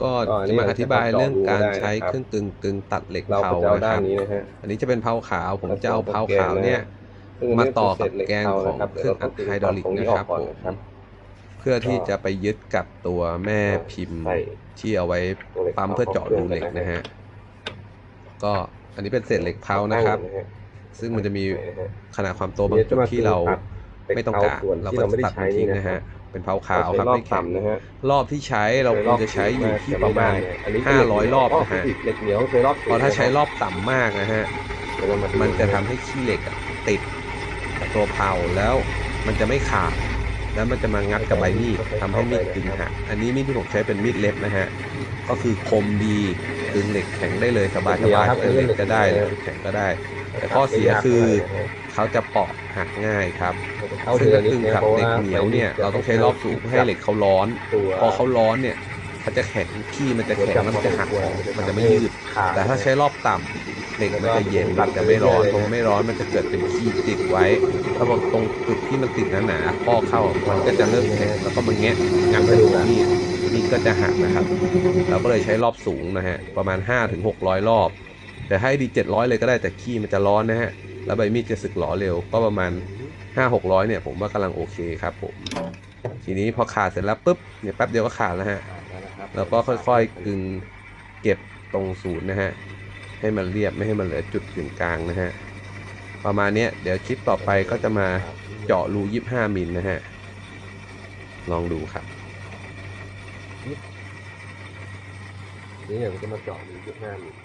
ก็ก็อันนี้จะมาอธิบายเรื่องการเราจะใช้เจาะรูได้นะครับเครื่องกึ่งกึ่งตัดเหล็กเราเผาก็จะเอานะด้าคนรับนี้นะฮะอันนี้จะเป็นเผาขาวผมจะเอาเผาแกนขาวเนี่ยซึ่งนมานี้ต่อเป็กับนศษหล็แกนผาของนะเครื่องอัดไฮดรอลิกตงนะครับออกผก่อนมครับเพื่อที่จะไปยึดกับตัวแม่พิมพ์ใส่ที่เอาไว้ปั๊มเพื่อเจาะรูเหล็กนะฮะก็อันนี้เป็นเศษเหล็กเผานะครับ ซึ่งมันจะมีขนาดความโตบางจุดที่เราไม่ต้องการเราก็ตัดมันทิ้งนะฮะ เป็นเผาขาวครับรอบไม่แข็งต่ำนะฮะรอบที่ใช้เราควรจะใช้อยู่ที่ประมาณ 500 รอบนะฮะเหล็กเหนียวเคยรอบเพราะถ้าใช้รอบต่ำมากนะฮะมันจะทำให้ขี้เหล็กอะติดกับตัวเผาแล้วมันจะไม่ขาด แล้วมันจะมางัดกับใบมีดทำให้มีดกึงหักอันนี้มีดที่ผมใช้เป็นมีดเล็บนะฮะก็คือคมดีกึงเหล็กแข็งได้เลยสบายสบายกึงเหล็กก็ได้เหล็กแข็งก็ได้ แต่ข้อเสียคือเขาจะเปาะหักง่ายครับซึ่งถ้ากึ่งกับเหล็กเหนียวเนี่ยเราต้องใช้รอบสูงเพื่อให้เหล็กเขาร้อน พอเขาร้อนเนี่ย เขาจะแข็งขี้มันจะแข็งแล้วมันจะหักออกมันจะไม่ยืด แต่ถ้าใช้รอบต่ำเหล็กมันจะเย็นมันจะไม่ร้อนพอมันไม่ร้อนมันจะเกิดเป็นขี้ติดไว้ ถ้าบอกตรงจุดที่มันติดหนาๆพอเข้ามันก็จะเริ่มแข็งแล้วก็มันแงะงันไปดูนี่นี่ก็จะหักนะครับ เราก็เลยใช้รอบสูงนะฮะประมาณ5-600ถึง600 รอบ แต่ให้ดี700 เลยก็ได้แต่ขี้มันจะร้อนนะฮะแล้วใบมีดจะสึกหลอเร็วก็ประมาณ 5-600เนี่ยผมว่ากำลังโอเคครับผมทีนี้พอขาดเสร็จแล้วปุ๊บเนี่ยแป๊บเดียวก็ขาดแล้วฮะ แล้วก็ค่อยๆกึงเก็บตรงศูนย์นะฮะ ให้มันเรียบไม่ให้มันเหลือจุดกึ่งกลางนะฮะ ประมาณเนี้ยเดี๋ยวคลิปต่อไปก็จะมาเจาะรู 25 มิลนะฮะ ลองดูครับนี่อย่างก็มาเจาะอยู่ที่ห้ามิล